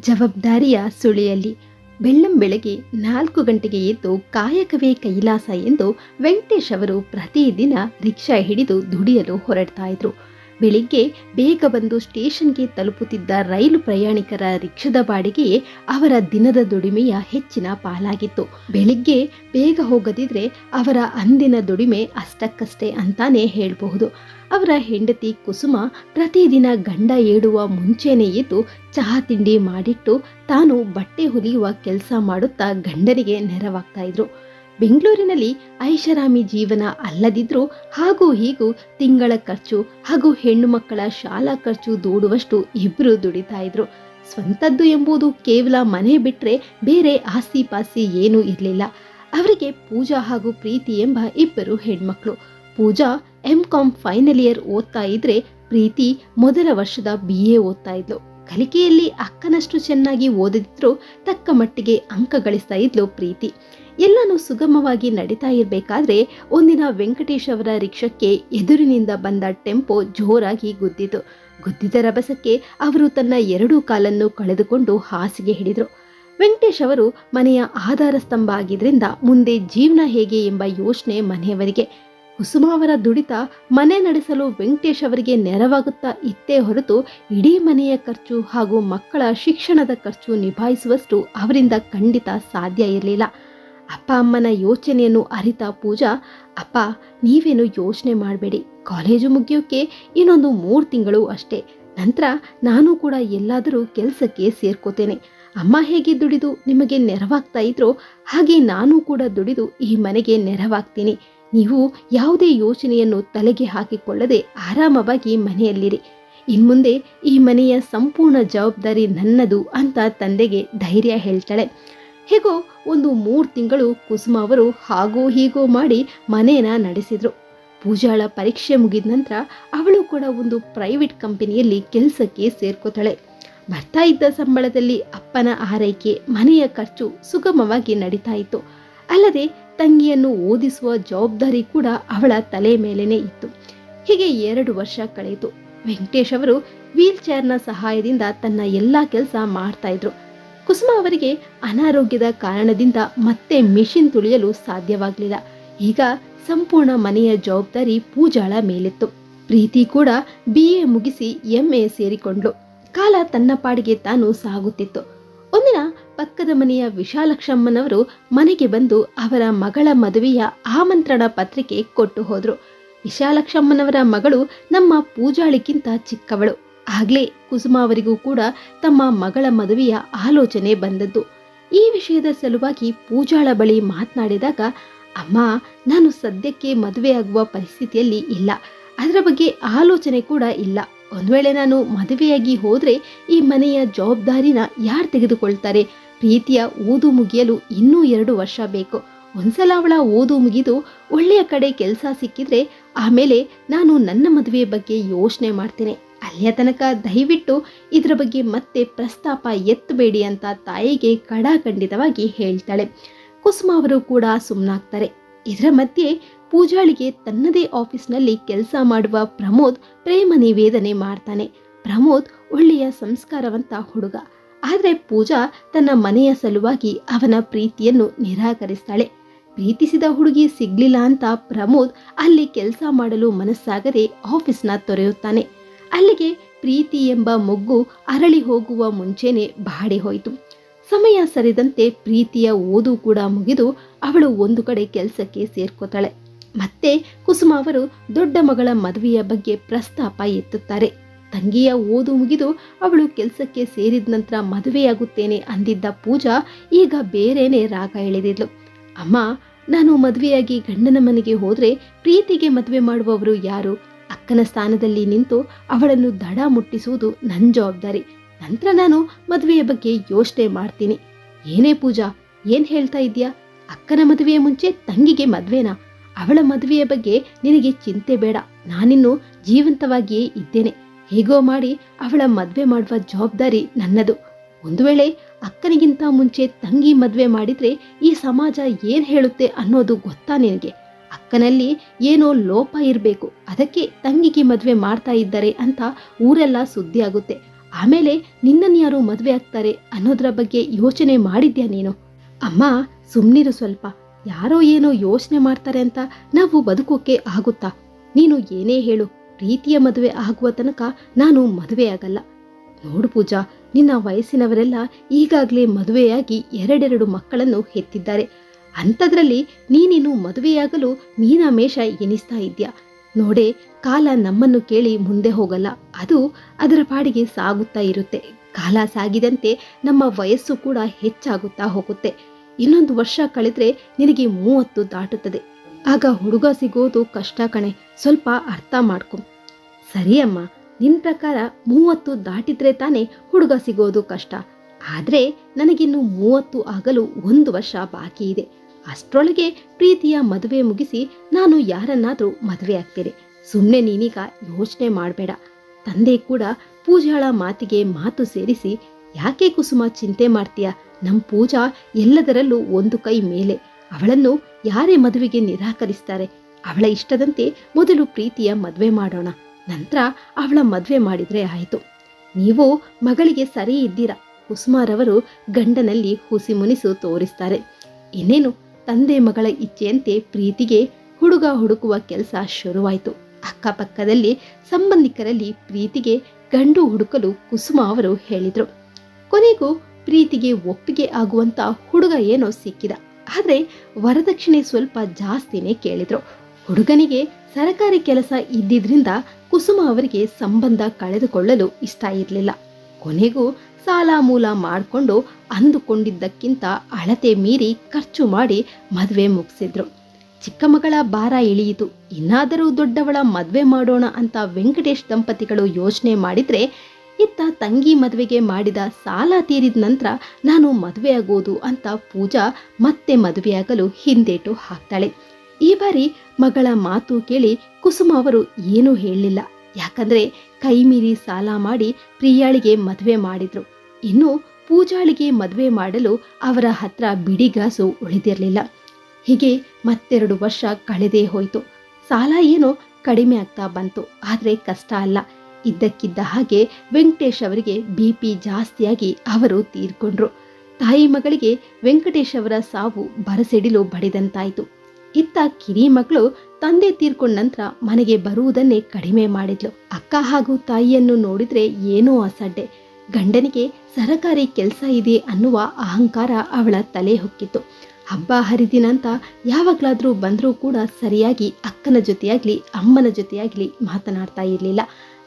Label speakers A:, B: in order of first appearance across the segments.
A: ಜವಾಬ್ದಾರಿಯ ಸುಳಿಯಲ್ಲಿ ಬೆಳ್ಳಂ ಬೆಳಗ್ಗೆ ನಾಲ್ಕು ಗಂಟೆಗೆ ಎದ್ದು ಕಾಯಕವೇ ಕೈಲಾಸ ಎಂದು ವೆಂಕಟೇಶ್ ಅವರು ಪ್ರತಿದಿನ ರಿಕ್ಷಾ ಹಿಡಿದು ದುಡಿಯಲು ಹೊರಡ್ತಾ ಇದ್ರು. ಬೆಳಿಗ್ಗೆ ಬೇಗ ಬಂದು ಸ್ಟೇಷನ್ಗೆ ತಲುಪುತ್ತಿದ್ದ ರೈಲು ಪ್ರಯಾಣಿಕರ ರಿಕ್ಷದ ಬಾಡಿಗೆ ಅವರ ದಿನದ ದುಡಿಮೆಯ ಹೆಚ್ಚಿನ ಪಾಲಾಗಿತ್ತು. ಬೆಳಿಗ್ಗೆ ಬೇಗ ಹೋಗದಿದ್ರೆ ಅವರ ಅಂದಿನ ದುಡಿಮೆ ಅಷ್ಟಕ್ಕಷ್ಟೇ ಅಂತಾನೆ ಹೇಳಬಹುದು. ಅವರ ಹೆಂಡತಿ ಕುಸುಮ ಪ್ರತಿದಿನ ಗಂಡ ಏಡುವ ಮುಂಚೆನೆ ಎದ್ದು ಚಹಾ ತಿಂಡಿ ಮಾಡಿಟ್ಟು ತಾನು ಬಟ್ಟೆ ಹೊಲಿಯುವ ಕೆಲಸ ಮಾಡುತ್ತಾ ಗಂಡನಿಗೆ ನೆರವಾಗ್ತಾ ಇದ್ರು. ಬೆಂಗಳೂರಿನಲ್ಲಿ ಐಷಾರಾಮಿ ಜೀವನ ಅಲ್ಲದಿದ್ರೂ ಹಾಗೂ ಹೀಗೂ ತಿಂಗಳ ಖರ್ಚು ಹಾಗೂ ಹೆಣ್ಣು ಮಕ್ಕಳ ಶಾಲಾ ಖರ್ಚು ದೂಡುವಷ್ಟು ಇಬ್ಬರು ದುಡಿತಾ ಇದ್ರು. ಸ್ವಂತದ್ದು ಎಂಬುದು ಕೇವಲ ಮನೆ ಬಿಟ್ರೆ ಬೇರೆ ಆಸ್ತಿ ಪಾಸ್ತಿ ಏನೂ ಇರಲಿಲ್ಲ. ಅವರಿಗೆ ಪೂಜಾ ಹಾಗೂ ಪ್ರೀತಿ ಎಂಬ ಇಬ್ಬರು ಹೆಣ್ಮಕ್ಳು. Pooja M com final year ಓದ್ತಾ ಇದ್ರೆ ಪ್ರೀತಿ ಮೊದಲ ವರ್ಷದ ಬಿ ಎ ಓದ್ತಾ ಇದ್ಲು. ಕಲಿಕೆಯಲ್ಲಿ ಅಕ್ಕನಷ್ಟು ಚೆನ್ನಾಗಿ ಓದಿದ್ರು ತಕ್ಕ ಮಟ್ಟಿಗೆ ಅಂಕ ಗಳಿಸ್ತಾ ಇದ್ಲು ಪ್ರೀತಿ. ಎಲ್ಲನೂ ಸುಗಮವಾಗಿ ನಡೀತಾ ಇರಬೇಕಾದ್ರೆ ಒಂದಿನ ವೆಂಕಟೇಶ್ ಅವರ ರಿಕ್ಷಕ್ಕೆ ಎದುರಿನಿಂದ ಬಂದ ಟೆಂಪೋ ಜೋರಾಗಿ ಗುದ್ದಿತು. ಗುದ್ದಿದ ರಭಸಕ್ಕೆ ಅವರು ತನ್ನ ಎರಡೂ ಕಾಲನ್ನು ಕಳೆದುಕೊಂಡು ಹಾಸಿಗೆ ಹಿಡಿದರು. ವೆಂಕಟೇಶ್ ಅವರು ಮನೆಯ ಆಧಾರ ಸ್ತಂಭ ಆಗಿದ್ದರಿಂದ ಮುಂದೆ ಜೀವನ ಹೇಗೆ ಎಂಬ ಯೋಚನೆ ಮನೆಯವರಿಗೆ. ಕುಸುಮ ಅವರ ದುಡಿತ ಮನೆ ನಡೆಸಲು ವೆಂಕಟೇಶ್ ಅವರಿಗೆ ನೆರವಾಗುತ್ತಾ ಇತ್ತೇ ಹೊರತು ಇಡೀ ಮನೆಯ ಖರ್ಚು ಹಾಗೂ ಮಕ್ಕಳ ಶಿಕ್ಷಣದ ಖರ್ಚು ನಿಭಾಯಿಸುವಷ್ಟು ಅವರಿಂದ ಖಂಡಿತ ಸಾಧ್ಯ ಇರಲಿಲ್ಲ. ಅಪ್ಪ ಅಮ್ಮನ ಯೋಚನೆಯನ್ನು ಅರಿತ ಪೂಜಾ, ಅಪ್ಪ, ನೀವೇನು ಯೋಚನೆ ಮಾಡಬೇಡಿ. ಕಾಲೇಜು ಮುಗಿಯೋಕ್ಕೆ ಇನ್ನೊಂದು ಮೂರು ತಿಂಗಳು ಅಷ್ಟೇ. ನಂತರ ನಾನು ಕೂಡ ಎಲ್ಲಾದರೂ ಕೆಲಸಕ್ಕೆ ಸೇರ್ಕೋತೇನೆ. ಅಮ್ಮ ಹೇಗೆ ದುಡಿದು ನಿಮಗೆ ನೆರವಾಗ್ತಾ ಇದ್ರೋ ಹಾಗೆ ನಾನು ಕೂಡ ದುಡಿದು ಈ ಮನೆಗೆ ನೆರವಾಗ್ತೀನಿ. ನೀವು ಯಾವುದೇ ಯೋಚನೆಯನ್ನು ತಲೆಗೆ ಹಾಕಿಕೊಳ್ಳದೆ ಆರಾಮವಾಗಿ ಮನೆಯಲ್ಲಿರಿ. ಇನ್ಮುಂದೆ ಈ ಮನೆಯ ಸಂಪೂರ್ಣ ಜವಾಬ್ದಾರಿ ನನ್ನದು ಅಂತ ತಂದೆಗೆ ಧೈರ್ಯ ಹೇಳ್ತಾಳೆ. ಹೇಗೋ ಒಂದು ಮೂರು ತಿಂಗಳು ಕುಸುಮ ಅವರು ಹಾಗೋ ಹೀಗೋ ಮಾಡಿ ಮನೇನ ನಡೆಸಿದರು. ಪೂಜಾಳ ಪರೀಕ್ಷೆ ಮುಗಿದ ನಂತರ ಅವಳು ಕೂಡ ಒಂದು ಪ್ರೈವೇಟ್ ಕಂಪನಿಯಲ್ಲಿ ಕೆಲಸಕ್ಕೆ ಸೇರ್ಕೋತಾಳೆ. ಬರ್ತಾ ಇದ್ದ ಸಂಬಳದಲ್ಲಿ ಅಪ್ಪನ ಆರೈಕೆ, ಮನೆಯ ಖರ್ಚು ಸುಗಮವಾಗಿ ನಡೀತಾ ಇತ್ತು. ಅಲ್ಲದೆ ತಂಗಿಯನ್ನು ಓದಿಸುವ ಜವಾಬ್ದಾರಿ ಕೂಡ ಅವಳ ತಲೆ ಮೇಲೇನೆ ಇತ್ತು. ಹೀಗೆ ಎರಡು ವರ್ಷ ಕಳೆಯಿತು. ವೆಂಕಟೇಶ್ ಅವರು ವೀಲ್ ಚೇರ್ನ ಸಹಾಯದಿಂದ ತನ್ನ ಎಲ್ಲಾ ಕೆಲಸ ಮಾಡ್ತಾ ಇದ್ರು. ಕುಸುಮ ಅವರಿಗೆ ಅನಾರೋಗ್ಯದ ಕಾರಣದಿಂದ ಮತ್ತೆ ಮಿಷಿನ್ ತುಳಿಯಲು ಸಾಧ್ಯವಾಗಲಿಲ್ಲ. ಈಗ ಸಂಪೂರ್ಣ ಮನೆಯ ಜವಾಬ್ದಾರಿ ಪೂಜಾಳ ಮೇಲಿತ್ತು. ಪ್ರೀತಿ ಕೂಡ ಬಿ ಎ ಮುಗಿಸಿ ಎಂ ಎ ಸೇರಿಕೊಂಡ್ಲು ಕಾಲ ತನ್ನ ಪಾಡಿಗೆ ತಾನು ಸಾಗುತ್ತಿತ್ತು. ಒಂದಿನ ಪಕ್ಕದ ಮನೆಯ ವಿಶಾಲಕ್ಷಮ್ಮನವರು ಮನೆಗೆ ಬಂದು ಅವರ ಮಗಳ ಮದುವೆಯ ಆಮಂತ್ರಣ ಪತ್ರಿಕೆ ಕೊಟ್ಟು ಹೋದ್ರು. ವಿಶಾಲಕ್ಷಮ್ಮನವರ ಮಗಳು ನಮ್ಮ ಪೂಜಾಳಿಗಿಂತ ಚಿಕ್ಕವಳು. ಆಗ್ಲೇ ಕುಸುಮ ಅವರಿಗೂ ಕೂಡ ತಮ್ಮ ಮಗಳ ಮದುವೆಯ ಆಲೋಚನೆ ಬಂದದ್ದು. ಈ ವಿಷಯದ ಸಲುವಾಗಿ ಪೂಜಾಳ ಬಳಿ ಮಾತನಾಡಿದಾಗ, ಅಮ್ಮ, ನಾನು ಸದ್ಯಕ್ಕೆ ಮದುವೆಯಾಗುವ ಪರಿಸ್ಥಿತಿಯಲ್ಲಿ ಇಲ್ಲ. ಅದರ ಬಗ್ಗೆ ಆಲೋಚನೆ ಕೂಡ ಇಲ್ಲ. ಒಂದು ವೇಳೆ ನಾನು ಮದುವೆಯಾಗಿ ಹೋದರೆ ಈ ಮನೆಯ ಜವಾಬ್ದಾರಿನ ಯಾರು ತೆಗೆದುಕೊಳ್ತಾರೆ? ಪ್ರೀತಿಯ ಓದು ಮುಗಿಯಲು ಇನ್ನೂ ಎರಡು ವರ್ಷ ಬೇಕು. ಒಂದ್ಸಲ ಅವಳ ಓದು ಮುಗಿದು ಒಳ್ಳೆಯ ಕಡೆ ಕೆಲಸ ಸಿಕ್ಕಿದ್ರೆ ಆಮೇಲೆ ನಾನು ನನ್ನ ಮದುವೆಯ ಬಗ್ಗೆ ಯೋಚನೆ ಮಾಡ್ತೇನೆ. ಅಲ್ಲಿಯ ತನಕ ದಯವಿಟ್ಟು ಇದರ ಬಗ್ಗೆ ಮತ್ತೆ ಪ್ರಸ್ತಾಪ ಎತ್ತಬೇಡಿ ಅಂತ ತಾಯಿಗೆ ಕಡಾಖಂಡಿತವಾಗಿ ಹೇಳ್ತಾಳೆ. ಕುಸುಮ ಅವರು ಕೂಡ ಸುಮ್ಮನಾಗ್ತಾರೆ ಇದರ ಮಧ್ಯೆ ಪೂಜಾಳಿಗೆ ತನ್ನದೇ ಆಫೀಸ್ನಲ್ಲಿ ಕೆಲಸ ಮಾಡುವ ಪ್ರಮೋದ್ ಪ್ರೇಮ ನಿವೇದನೆ ಮಾಡ್ತಾನೆ. ಪ್ರಮೋದ್ ಒಳ್ಳೆಯ ಸಂಸ್ಕಾರವಂತ ಹುಡುಗ. ಆದರೆ ಪೂಜಾ ತನ್ನ ಮನೆಯ ಸಲುವಾಗಿ ಅವನ ಪ್ರೀತಿಯನ್ನು ನಿರಾಕರಿಸ್ತಾಳೆ. ಪ್ರೀತಿಸಿದ ಹುಡುಗಿ ಸಿಗ್ಲಿಲ್ಲ ಅಂತ ಪ್ರಮೋದ್ ಅಲ್ಲಿ ಕೆಲಸ ಮಾಡಲು ಮನಸ್ಸಾಗದೆ ಆಫೀಸ್ನ ತೊರೆಯುತ್ತಾನೆ. ಅಲ್ಲಿಗೆ ಪ್ರೀತಿ ಎಂಬ ಮೊಗ್ಗು ಅರಳಿ ಹೋಗುವ ಮುಂಚೆನೆ ಬಾಡಿ ಹೋಯಿತು. ಸಮಯ ಸರಿದಂತೆ ಪ್ರೀತಿಯ ಓದು ಕೂಡ ಮುಗಿದು ಅವಳು ಒಂದು ಕಡೆ ಕೆಲಸಕ್ಕೆ ಸೇರ್ಕೋತಾಳೆ. ಮತ್ತೆ ಕುಸುಮ ಅವರು ದೊಡ್ಡ ಮಗಳ ಮದುವೆಯ ಬಗ್ಗೆ ಪ್ರಸ್ತಾಪ ಎತ್ತುತ್ತಾರೆ. ತಂಗಿಯ ಓದು ಮುಗಿದು ಅವಳು ಕೆಲಸಕ್ಕೆ ಸೇರಿದ ನಂತರ ಮದುವೆಯಾಗುತ್ತೇನೆ ಅಂದಿದ್ದ ಪೂಜಾ ಈಗ ಬೇರೆನೆ ರಾಗ ಎಳೆದಿದ್ಲು. ಅಮ್ಮ, ನಾನು ಮದುವೆಯಾಗಿ ಗಂಡನ ಮನೆಗೆ ಹೋದ್ರೆ ಪ್ರೀತಿಗೆ ಮದುವೆ ಮಾಡುವವರು ಯಾರು? ಅಕ್ಕನ ಸ್ಥಾನದಲ್ಲಿ ನಿಂತು ಅವಳನ್ನು ದಡ ಮುಟ್ಟಿಸುವುದು ನನ್ನ ಜವಾಬ್ದಾರಿ. ನಂತರ ನಾನು ಮದುವೆಯ ಬಗ್ಗೆ ಯೋಚನೆ ಮಾಡ್ತೀನಿ. ಏನೇ ಪೂಜಾ, ಏನ್ ಹೇಳ್ತಾ ಇದ್ಯಾ ಅಕ್ಕನ ಮದುವೆಯ ಮುಂಚೆ ತಂಗಿಗೆ ಮದ್ವೆನಾ? ಅವಳ ಮದುವೆಯ ಬಗ್ಗೆ ನಿನಗೆ ಚಿಂತೆ ಬೇಡ. ನಾನಿನ್ನು ಜೀವಂತವಾಗಿಯೇ ಇದ್ದೇನೆ. ಹೇಗೋ ಮಾಡಿ ಅವಳ ಮದುವೆ ಮಾಡುವ ಜವಾಬ್ದಾರಿ ನನ್ನದು. ಒಂದು ವೇಳೆ ಅಕ್ಕನಿಗಿಂತ ಮುಂಚೆ ತಂಗಿ ಮದುವೆ ಮಾಡಿದ್ರೆ ಈ ಸಮಾಜ ಏನ್ ಹೇಳುತ್ತೆ ಅನ್ನೋದು ಗೊತ್ತಾ ನಿನಗೆ? ಅಕ್ಕನಲ್ಲಿ ಏನೋ ಲೋಪ ಇರಬೇಕು, ಅದಕ್ಕೆ ತಂಗಿಗೆ ಮದುವೆ ಮಾಡ್ತಾ ಇದ್ದಾರೆ ಅಂತ ಊರೆಲ್ಲ ಸುದ್ದಿ ಆಗುತ್ತೆ ಆಮೇಲೆ ನಿನ್ನನ್ನು ಯಾರು ಮದುವೆ ಆಗ್ತಾರೆ ಅನ್ನೋದ್ರ ಬಗ್ಗೆ ಯೋಚನೆ ಮಾಡಿದ್ಯಾ ನೀನು? ಅಮ್ಮ ಸುಮ್ಮನಿರು ಸ್ವಲ್ಪ. ಯಾರೋ ಏನೋ ಯೋಚನೆ ಮಾಡ್ತಾರೆ ಅಂತ ನಾವು ಬದುಕೋಕೆ ಆಗುತ್ತಾ? ನೀನು ಏನೇ ಹೇಳು ಪ್ರೀತಿಯ ಮದುವೆ ಆಗುವ ತನಕ ನಾನು ಮದುವೆ ಆಗಲ್ಲ. ನೋಡು ಪೂಜಾ, ನಿನ್ನ ವಯಸ್ಸಿನವರೆಲ್ಲ ಈಗಾಗಲೇ ಮದುವೆಯಾಗಿ ಎರಡೆರಡು ಮಕ್ಕಳನ್ನು ಹೆತ್ತಿದ್ದಾರೆ. ಅಂಥದ್ರಲ್ಲಿ ನೀನಿನ್ನು ಮದುವೆಯಾಗಲು ಮೀನಾಮೇಷ ಎನಿಸ್ತಾ ಇದ್ಯಾ? ನೋಡೆ, ಕಾಲ ನಮ್ಮನ್ನು ಕೇಳಿ ಮುಂದೆ ಹೋಗಲ್ಲ. ಅದು ಅದರ ಪಾಡಿಗೆ ಸಾಗುತ್ತಾ ಇರುತ್ತೆ. ಕಾಲ ಸಾಗಿದಂತೆ ನಮ್ಮ ವಯಸ್ಸು ಕೂಡ ಹೆಚ್ಚಾಗುತ್ತಾ ಹೋಗುತ್ತೆ. ಇನ್ನೊಂದು ವರ್ಷ ಕಳೆದ್ರೆ ನಿನಗೆ ಮೂವತ್ತು ದಾಟುತ್ತದೆ. ಆಗ ಹುಡುಗ ಸಿಗೋದು ಕಷ್ಟ ಕಣೆ. ಸ್ವಲ್ಪ ಅರ್ಥ ಮಾಡ್ಕೊ. ಸರಿ ಅಮ್ಮ ನಿನ್ ಪ್ರಕಾರ ಮೂವತ್ತು ದಾಟಿದ್ರೆ ತಾನೇ ಹುಡುಗ ಸಿಗೋದು ಕಷ್ಟ. ಆದ್ರೆ ನನಗಿನ್ನು ಮೂವತ್ತು ಆಗಲು ಒಂದು ವರ್ಷ ಬಾಕಿ ಇದೆ ಅಷ್ಟರೊಳಗೆ ಪ್ರೀತಿಯ ಮದುವೆ ಮುಗಿಸಿ ನಾನು ಯಾರನ್ನಾದರೂ ಮದುವೆ ಆಗ್ತೀರಿ ಸುಮ್ಮನೆ ನೀನೀಗ ಯೋಚನೆ ಮಾಡಬೇಡ. ತಂದೆ ಕೂಡ ಪೂಜಾಳ ಮಾತಿಗೆ ಮಾತು ಸೇರಿಸಿ, ಯಾಕೆ ಕುಸುಮ ಚಿಂತೆ ಮಾಡ್ತೀಯ? ನಮ್ ಪೂಜಾ ಎಲ್ಲದರಲ್ಲೂ ಒಂದು ಕೈ ಮೇಲೆ. ಅವಳನ್ನು ಯಾರೇ ಮದುವೆಗೆ ನಿರಾಕರಿಸ್ತಾರೆ. ಅವಳ ಇಷ್ಟದಂತೆ ಮೊದಲು ಪ್ರೀತಿಯ ಮದುವೆ ಮಾಡೋಣ. ನಂತರ ಅವಳ ಮದುವೆ ಮಾಡಿದರೆ ಆಯಿತು. ನೀವು ಮಗಳಿಗೆ ಸರಿ ಇದ್ದೀರಾ? ಕುಸುಮಾರವರು ಗಂಡನಲ್ಲಿ ಹುಸಿ ಮುನಿಸು ತೋರಿಸ್ತಾರೆ. ಇನ್ನೇನು? ತಂದೆ ಮಗಳ ಇಚ್ಛೆಯಂತೆ ಪ್ರೀತಿಗೆ ಹುಡುಗ ಹುಡುಕುವ ಕೆಲಸ ಶುರುವಾಯಿತು. ಅಕ್ಕಪಕ್ಕದಲ್ಲಿ ಸಂಬಂಧಿಕರಲ್ಲಿ ಪ್ರೀತಿಗೆ ಗಂಡು ಹುಡುಕಲು ಕುಸುಮ ಅವರು ಹೇಳಿದರು. ಕೊನೆಗೂ ಪ್ರೀತಿಗೆ ಒಪ್ಪಿಗೆ ಆಗುವಂತ ಹುಡುಗ ಏನೋ ಸಿಕ್ಕಿದ. ಆದರೆ ವರದಕ್ಷಿಣೆ ಸ್ವಲ್ಪ ಜಾಸ್ತಿನೇ ಕೇಳಿದ್ರು. ಹುಡುಗನಿಗೆ ಸರಕಾರಿ ಕೆಲಸ ಇದ್ದಿದ್ರಿಂದ ಕುಸುಮ ಅವರಿಗೆ ಸಂಬಂಧ ಕಳೆದುಕೊಳ್ಳಲು ಇಷ್ಟ ಇರಲಿಲ್ಲ. ಕೊನೆಗೂ ಸಾಲ ಮೂಲ ಮಾಡಿಕೊಂಡು ಅಂದುಕೊಂಡಿದ್ದಕ್ಕಿಂತ ಅಳತೆ ಮೀರಿ ಖರ್ಚು ಮಾಡಿ ಮದುವೆ ಮುಗಿಸಿದ್ರು. ಚಿಕ್ಕ ಮಗಳ ಭಾರ ಇಳಿಯಿತು. ಇನ್ನಾದರೂ ದೊಡ್ಡವಳ ಮದುವೆ ಮಾಡೋಣ ಅಂತ ವೆಂಕಟೇಶ್ ದಂಪತಿಗಳು ಯೋಚನೆ ಮಾಡಿದ್ರೆ, ಇತ್ತ ತಂಗಿ ಮದುವೆಗೆ ಮಾಡಿದ ಸಾಲ ತೀರಿದ ನಂತರ ನಾನು ಮದುವೆಯಾಗೋದು ಅಂತ ಪೂಜಾ ಮತ್ತೆ ಮದುವೆಯಾಗಲು ಹಿಂದೇಟು ಹಾಕ್ತಾಳೆ. ಈ ಬಾರಿ ಮಗಳ ಮಾತು ಕೇಳಿ ಕುಸುಮ ಅವರು ಏನೂ ಹೇಳಲಿಲ್ಲ. ಯಾಕಂದ್ರೆ ಕೈ ಮೀರಿ ಸಾಲ ಮಾಡಿ ಪ್ರಿಯಾಳಿಗೆ ಮದುವೆ ಮಾಡಿದ್ರು. ಇನ್ನು ಪೂಜಾಳಿಗೆ ಮದುವೆ ಮಾಡಲು ಅವರ ಹತ್ರ ಬಿಡಿಗಾಸು ಉಳಿದಿರಲಿಲ್ಲ. ಹೀಗೆ ಮತ್ತೆರಡು ವರ್ಷ ಕಳೆದೇ ಹೋಯಿತು. ಸಾಲ ಏನೋ ಕಡಿಮೆ ಆಗ್ತಾ ಬಂತು, ಆದರೆ ಕಷ್ಟ ಅಲ್ಲ. ಇದ್ದಕ್ಕಿದ್ದ ಹಾಗೆ ವೆಂಕಟೇಶ್ ಅವರಿಗೆ ಬಿ ಪಿ ಜಾಸ್ತಿಯಾಗಿ ಅವರು ತೀರ್ಕೊಂಡ್ರು. ತಾಯಿ ಮಗಳಿಗೆ ವೆಂಕಟೇಶ್ ಅವರ ಸಾವು ಬರಸಿಡಿಲು ಬಡಿದಂತಾಯಿತು. ಇತ್ತ ಕಿರಿ ಮಗಳು ತಂದೆ ತೀರ್ಕೊಂಡ ನಂತರ ಮನೆಗೆ ಬರುವುದನ್ನೇ ಕಡಿಮೆ ಮಾಡಿದ್ಲು. ಅಕ್ಕ ಹಾಗೂ ತಾಯಿಯನ್ನು ನೋಡಿದ್ರೆ ಏನೋ ಅಸಡ್ಡೆ. ಗಂಡನಿಗೆ ಸರಕಾರಿ ಕೆಲಸ ಇದೆ ಅನ್ನುವ ಅಹಂಕಾರ ಅವಳ ತಲೆ ಹೊಕ್ಕಿತ್ತು. ಹಬ್ಬ ಹರಿದಿನ ಅಂತ ಯಾವಾಗಲಾದರೂ ಬಂದರೂ ಕೂಡ ಸರಿಯಾಗಿ ಅಕ್ಕನ ಜೊತೆಯಾಗ್ಲಿ, ಅಮ್ಮನ ಜೊತೆಯಾಗ್ಲಿ ಮಾತನಾಡ್ತಾ ಇರಲಿಲ್ಲ.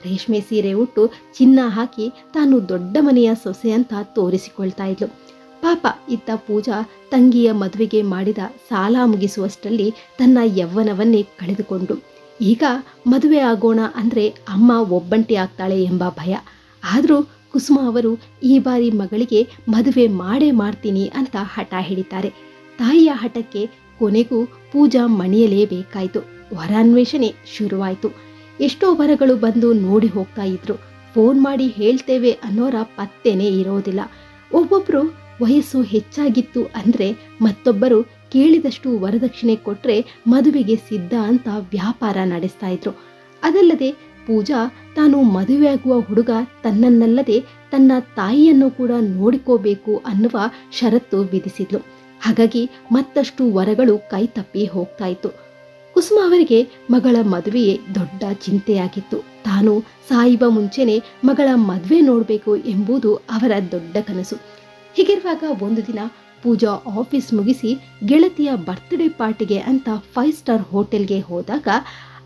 A: ರೇಷ್ಮೆ ಸೀರೆ ಉಟ್ಟು ಚಿನ್ನ ಹಾಕಿ ತಾನು ದೊಡ್ಡ ಮನೆಯ ಸೊಸೆ ಅಂತ ತೋರಿಸಿಕೊಳ್ತಾ ಇದ್ಲು. ಪಾಪ ಇತ್ತ ಪೂಜಾ ತಂಗಿಯ ಮದುವೆಗೆ ಮಾಡಿದ ಸಾಲ ಮುಗಿಸುವಷ್ಟರಲ್ಲಿ ತನ್ನ ಯವ್ವನವನ್ನೇ ಕಳೆದುಕೊಂಡು. ಈಗ ಮದುವೆ ಆಗೋಣ ಅಂದ್ರೆ ಅಮ್ಮ ಒಬ್ಬಂಟಿ ಆಗ್ತಾಳೆ ಎಂಬ ಭಯ. ಆದರೂ ಕುಸುಮ ಅವರು ಈ ಬಾರಿ ಮಗಳಿಗೆ ಮದುವೆ ಮಾಡೇ ಮಾಡ್ತೀನಿ ಅಂತ ಹಠ ಹಿಡಿತಾರೆ ತಾಯಿಯ ಹಠಕ್ಕೆ ಕೊನೆಗೂ ಪೂಜಾ ಮಣಿಯಲೇಬೇಕಾಯಿತು. ವರಾನ್ವೇಷಣೆ ಶುರುವಾಯಿತು. ಎಷ್ಟೋ ವರಗಳು ಬಂದು ನೋಡಿ ಹೋಗ್ತಾ ಇದ್ರು. ಫೋನ್ ಮಾಡಿ ಹೇಳ್ತೇವೆ ಅನ್ನೋರ ಪತ್ತೆನೇ ಇರೋದಿಲ್ಲ. ಒಬ್ಬೊಬ್ರು ವಯಸ್ಸು ಹೆಚ್ಚಾಗಿತ್ತು ಅಂದ್ರೆ ಮತ್ತೊಬ್ಬರು ಕೇಳಿದಷ್ಟು ವರದಕ್ಷಿಣೆ ಕೊಟ್ಟರೆ ಮದುವೆಗೆ ಸಿದ್ಧ ಅಂತ ವ್ಯಾಪಾರ ನಡೆಸ್ತಾ ಇದ್ರು. ಅದಲ್ಲದೆ ಪೂಜಾ, ತಾನು ಮದುವೆಯಾಗುವ ಹುಡುಗ ತನ್ನನ್ನಲ್ಲದೆ ತನ್ನ ತಾಯಿಯನ್ನು ಕೂಡ ನೋಡಿಕೋಬೇಕು ಅನ್ನುವ ಷರತ್ತು ವಿಧಿಸಿದ್ಲು. ಹಾಗಾಗಿ ಮತ್ತಷ್ಟು ವರಗಳು ಕೈತಪ್ಪಿ ಹೋಗ್ತಾ ಇತ್ತು. ಕುಸುಮ ಅವರಿಗೆ ಮಗಳ ಮದುವೆಯೇ ದೊಡ್ಡ ಚಿಂತೆಯಾಗಿತ್ತು. ತಾನು ಸಾಯುವ ಮುಂಚೆನೆ ಮಗಳ ಮದುವೆ ನೋಡಬೇಕು ಎಂಬುದು ಅವರ ದೊಡ್ಡ ಕನಸು. ಹೀಗಿರುವಾಗ ಒಂದು ದಿನ ಪೂಜಾ ಆಫೀಸ್ ಮುಗಿಸಿ ಗೆಳತಿಯ ಬರ್ತ್ಡೇ ಪಾರ್ಟಿಗೆ ಅಂತ ಫೈವ್ ಸ್ಟಾರ್ ಹೋಟೆಲ್ಗೆ ಹೋದಾಗ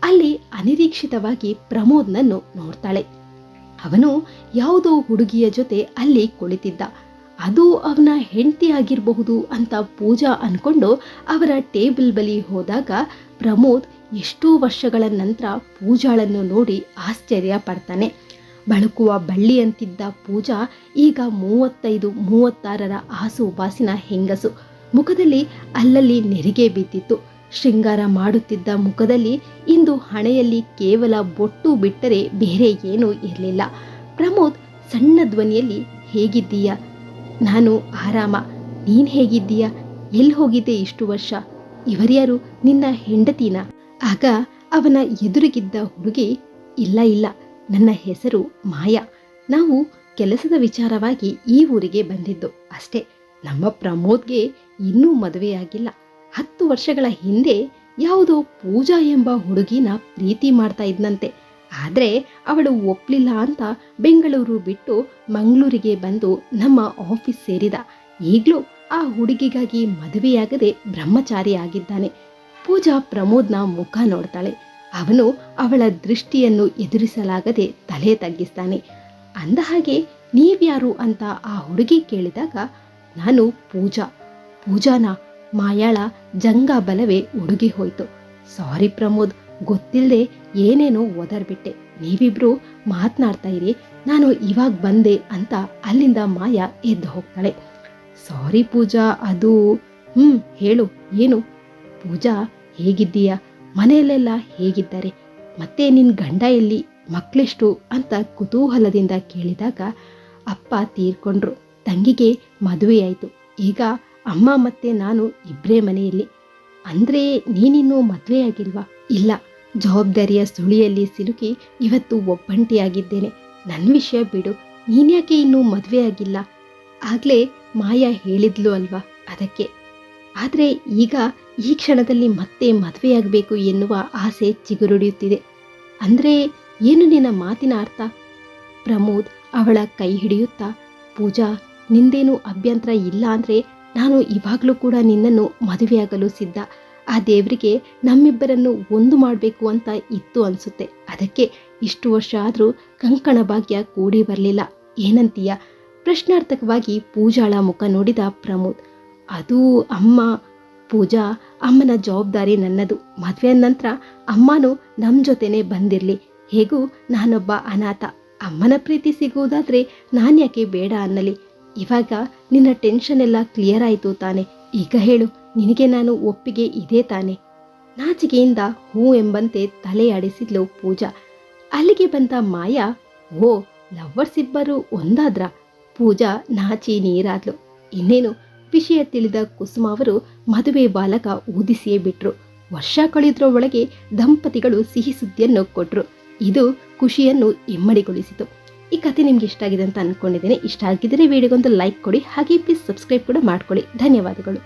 A: ಅಲ್ಲಿ ಅನಿರೀಕ್ಷಿತವಾಗಿ ಪ್ರಮೋದ್ನನ್ನು ನೋಡ್ತಾಳೆ. ಅವನು ಯಾವುದೋ ಹುಡುಗಿಯ ಜೊತೆ ಅಲ್ಲಿ ಕುಳಿತಿದ್ದ. ಅದು ಅವನ ಹೆಂಡತಿ ಆಗಿರಬಹುದು ಅಂತ ಪೂಜಾ ಅನ್ಕೊಂಡು ಅವರ ಟೇಬಲ್ ಬಳಿ ಹೋದಾಗ ಪ್ರಮೋದ್ ಎಷ್ಟೋ ವರ್ಷಗಳ ನಂತರ ಪೂಜಾಳನ್ನು ನೋಡಿ ಆಶ್ಚರ್ಯ ಪಡ್ತಾನೆ. ಬಳುಕುವ ಬಳ್ಳಿಯಂತಿದ್ದ ಪೂಜಾ ಈಗ ಮೂವತ್ತೈದು, ಮೂವತ್ತಾರರ ಆಸು ಉಪಾಸಿನ ಹೆಂಗಸು. ಮುಖದಲ್ಲಿ ಅಲ್ಲಲ್ಲಿ ನೆರಿಗೆ ಬಿದ್ದಿತ್ತು. ಶೃಂಗಾರ ಮಾಡುತ್ತಿದ್ದ ಮುಖದಲ್ಲಿ ಇಂದು ಹಣೆಯಲ್ಲಿ ಕೇವಲ ಬೊಟ್ಟು ಬಿಟ್ಟರೆ ಬೇರೆ ಏನೂ ಇರಲಿಲ್ಲ. ಪ್ರಮೋದ್, ಸಣ್ಣ ಧ್ವನಿಯಲ್ಲಿ, ಹೇಗಿದ್ದೀಯ? ನಾನು ಆರಾಮ. ನೀನ್ ಹೇಗಿದ್ದೀಯ? ಎಲ್ಲಿ ಹೋಗಿದ್ದೆ ಇಷ್ಟು ವರ್ಷ? ಇವರ್ಯಾರು ನಿನ್ನ ಹೆಂಡತಿನ? ಆಗ ಅವನ ಎದುರಿಗಿದ್ದ ಹುಡುಗಿ, ಇಲ್ಲ ಇಲ್ಲ. ನನ್ನ ಹೆಸರು ಮಾಯಾ. ನಾವು ಕೆಲಸದ ವಿಚಾರವಾಗಿ ಈ ಊರಿಗೆ ಬಂದಿದ್ದು ಅಷ್ಟೇ. ನಮ್ಮ ಪ್ರಮೋದ್ಗೆ ಇನ್ನೂ ಮದುವೆಯಾಗಿಲ್ಲ. ಹತ್ತು ವರ್ಷಗಳ ಹಿಂದೆ ಯಾವುದೋ ಪೂಜಾ ಎಂಬ ಹುಡುಗಿನ ಪ್ರೀತಿ ಮಾಡ್ತಾ ಇದ್ನಂತೆ. ಆದರೆ ಅವಳು ಒಪ್ಪಲಿಲ್ಲ ಅಂತ ಬೆಂಗಳೂರು ಬಿಟ್ಟು ಮಂಗಳೂರಿಗೆ ಬಂದು ನಮ್ಮ ಆಫೀಸ್ ಸೇರಿದ. ಈಗಲೂ ಆ ಹುಡುಗಿಗಾಗಿ ಮದುವೆಯಾಗದೆ ಬ್ರಹ್ಮಚಾರಿ ಆಗಿದ್ದಾನೆ. ಪೂಜಾ ಪ್ರಮೋದ್ನ ಮುಖ ನೋಡ್ತಾಳೆ. ಅವನು ಅವಳ ದೃಷ್ಟಿಯನ್ನು ಎದುರಿಸಲಾಗದೆ ತಲೆ ತಗ್ಗಿಸ್ತಾನೆ. ಅಂದ ಹಾಗೆ ನೀವ್ಯಾರು ಅಂತ ಆ ಹುಡುಗಿ ಕೇಳಿದಾಗ, ನಾನು ಪೂಜಾ. ಪೂಜಾನ ಮಾಯಾಳ ಜಂಗ ಬಲವೇ ಹುಡುಗಿ ಹೋಯ್ತು. ಸಾರಿ ಪ್ರಮೋದ್ ಗೊತ್ತಿಲ್ಲದೆ ಏನೇನೋ ಒದರ್ಬಿಟ್ಟೆ ನೀವಿಬ್ರು ಮಾತನಾಡ್ತಾ ಇರಿ. ನಾನು ಇವಾಗ ಬಂದೆ ಅಂತ ಅಲ್ಲಿಂದ ಮಾಯಾ ಎದ್ದು ಹೋಗ್ತಾಳೆ. ಸಾರಿ ಪೂಜಾ, ಅದು, ಹ್ಮ್, ಹೇಳು, ಏನು? ಪೂಜಾ, ಹೇಗಿದ್ದೀಯಾ? ಮನೆಯಲ್ಲೆಲ್ಲ ಹೇಗಿದ್ದಾರೆ? ಮತ್ತೆ ನಿನ್ನ ಗಂಡ ಎಲ್ಲಿ? ಮಕ್ಕಳೆಷ್ಟು ಅಂತ ಕುತೂಹಲದಿಂದ ಕೇಳಿದಾಗ ಅಪ್ಪ ತೀರ್ಕೊಂಡ್ರು. ತಂಗಿಗೆ ಮದುವೆಯಾಯಿತು ಈಗ ಅಮ್ಮ ಮತ್ತೆ ನಾನು ಇಬ್ಬರೇ ಮನೆಯಲ್ಲಿ. ಅಂದ್ರೆ ನೀನಿನ್ನೂ ಮದುವೆಯಾಗಿಲ್ವಾ ಇಲ್ಲ. ಜವಾಬ್ದಾರಿಯ ಸುಳಿಯಲ್ಲಿ ಸಿಲುಕಿ ಇವತ್ತು ಒಬ್ಬಂಟಿಯಾಗಿದ್ದೇನೆ. ನನ್ನ ವಿಷಯ ಬಿಡು. ನೀನ್ಯಾಕೆ ಇನ್ನೂ ಮದುವೆಯಾಗಿಲ್ಲ ಆಗಲೇ ಮಾಯಾ ಹೇಳಿದ್ಲು ಅಲ್ವಾ ಅದಕ್ಕೆ. ಆದರೆ ಈಗ ಈ ಕ್ಷಣದಲ್ಲಿ ಮತ್ತೆ ಮದುವೆಯಾಗಬೇಕು ಎನ್ನುವ ಆಸೆ ಚಿಗುರುಡಿಯುತ್ತಿದೆ. ಅಂದರೆ ಏನು ನಿನ್ನ ಮಾತಿನ ಅರ್ಥ? ಪ್ರಮೋದ್ ಅವಳ ಕೈ ಹಿಡಿಯುತ್ತಾ, ಪೂಜಾ, ನಿಂದೇನು ಅಭ್ಯಂತರ ಇಲ್ಲ ಅಂದರೆ ನಾನು ಇವಾಗಲೂ ಕೂಡ ನಿನ್ನನ್ನು ಮದುವೆಯಾಗಲು ಸಿದ್ಧ. ಆ ದೇವರಿಗೆ ನಮ್ಮಿಬ್ಬರನ್ನು ಒಂದು ಮಾಡಬೇಕು ಅಂತ ಇತ್ತು ಅನಿಸುತ್ತೆ. ಅದಕ್ಕೆ ಇಷ್ಟು ವರ್ಷ ಆದರೂ ಕಂಕಣ ಭಾಗ್ಯ ಕೂಡಿ ಬರಲಿಲ್ಲ. ಏನಂತೀಯ? ಪ್ರಶ್ನಾರ್ಥಕವಾಗಿ ಪೂಜಾಳ ಮುಖ ನೋಡಿದ ಪ್ರಮೋದ್. ಅದು ಅಮ್ಮ, ಪೂಜಾ ಅಮ್ಮನ ಜವಾಬ್ದಾರಿ ನನ್ನದು. ಮದುವೆ ನಂತರ ಅಮ್ಮನೂ ನಮ್ಮ ಜೊತೆನೇ ಬಂದಿರಲಿ. ಹೇಗೂ ನಾನೊಬ್ಬ ಅನಾಥ. ಅಮ್ಮನ ಪ್ರೀತಿ ಸಿಗುವುದಾದ್ರೆ ನಾನ್ಯಾಕೆ ಬೇಡ ಅನ್ನಲಿ. ಇವಾಗ ನಿನ್ನ ಟೆನ್ಷನ್ ಎಲ್ಲ ಕ್ಲಿಯರ್ ಆಯಿತು ತಾನೆ. ಈಗ ಹೇಳು, ನಿನಗೆ ನಾನು ಒಪ್ಪಿಗೆ ಇದೇ ತಾನೆ? ನಾಚಿಕೆಯಿಂದ ಹೂ ಎಂಬಂತೆ ತಲೆ ಆಡಿಸಿದ್ಲು ಪೂಜಾ. ಅಲ್ಲಿಗೆ ಬಂದ ಮಾಯಾ, ಓ, ಲವ್ವರ್ಸ್ ಇಬ್ಬರು ಒಂದಾದ್ರ? ಪೂಜಾ ನಾಚಿ ನೀರಾದ್ಲು. ಇನ್ನೇನು ವಿಷಯ ತಿಳಿದ ಕುಸುಮ ಅವರು ಮದುವೆ ಬಾಲಕ ಊದಿಸಿಯೇ ಬಿಟ್ರು. ವರ್ಷ ಕಳೆದ್ರ ಒಳಗೆ ದಂಪತಿಗಳು ಸಿಹಿ ಸುದ್ದಿಯನ್ನು ಕೊಟ್ಟರು ಇದು ಖುಷಿಯನ್ನು ಇಮ್ಮಡಿಗೊಳಿಸಿತು. ಈ ಕತೆ ನಿಮ್ಗೆ ಇಷ್ಟ ಆಗಿದೆ ಅಂತ ಅನ್ಕೊಂಡಿದ್ದೇನೆ. ಇಷ್ಟ ಆಗಿದ್ದರೆ ವಿಡಿಯೋಗೊಂದು ಲೈಕ್ ಕೊಡಿ, ಹಾಗೆ ಪ್ಲೀಸ್ ಸಬ್ಸ್ಕ್ರೈಬ್ ಕೂಡ ಮಾಡ್ಕೊಳ್ಳಿ. ಧನ್ಯವಾದಗಳು.